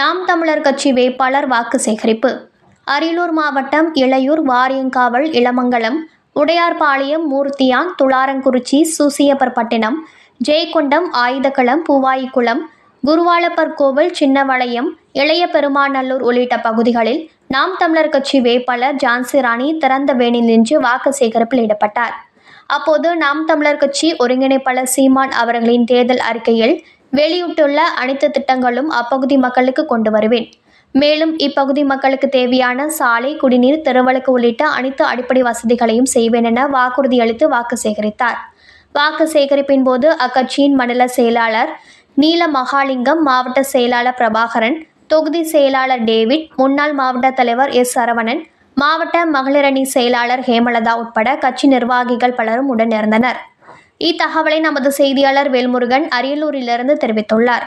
நாம் தமிழர் கட்சி வேட்பாளர் வாக்கு சேகரிப்பு. அரியலூர் மாவட்டம் இளையூர் வாரியங்காவல் இளமங்கலம் உடையார்பாளையம் மூர்த்தியான் துளாரங்குறிச்சி சூசியப்பர்பட்டினம் ஜெயக்கொண்டம் ஆயுதகளம் பூவாயிக்குளம் குருவாளப்பர் கோவில் சின்னவளையம் இளைய பெருமாநல்லூர் உள்ளிட்ட பகுதிகளில் நாம் தமிழர் கட்சி வேட்பாளர் ஜான்சி ராணி திறந்த வேணில் நின்று வாக்கு சேகரிப்பில் ஈடுபட்டார். அப்போது நாம் தமிழர் கட்சி ஒருங்கிணைப்பாளர் சீமான் அவர்களின் தேர்தல் அறிக்கையில் வெளியிட்டுள்ள அனைத்து திட்டங்களும் அப்பகுதி மக்களுக்கு கொண்டு வருவேன். மேலும் இப்பகுதி மக்களுக்கு தேவையான சாலை குடிநீர் தெருவழுக்கு உள்ளிட்ட அனைத்து அடிப்படை வசதிகளையும் செய்வேன் என வாக்குறுதி அளித்து வாக்கு சேகரித்தார். வாக்கு சேகரிப்பின் போது அக்கட்சியின் மண்டல செயலாளர் நீல மகாலிங்கம் மாவட்ட செயலாளர் பிரபாகரன் தொகுதி செயலாளர் டேவிட் முன்னாள் மாவட்ட தலைவர் எஸ் சரவணன் மாவட்ட மகளிரணி செயலாளர் ஹேமலதா உட்பட கட்சி நிர்வாகிகள் பலரும் உடனிருந்தனர் இருந்தனர் இத்தகவலை நமது செய்தியாளர் வேல்முருகன் அரியலூரிலிருந்து தெரிவித்துள்ளார்.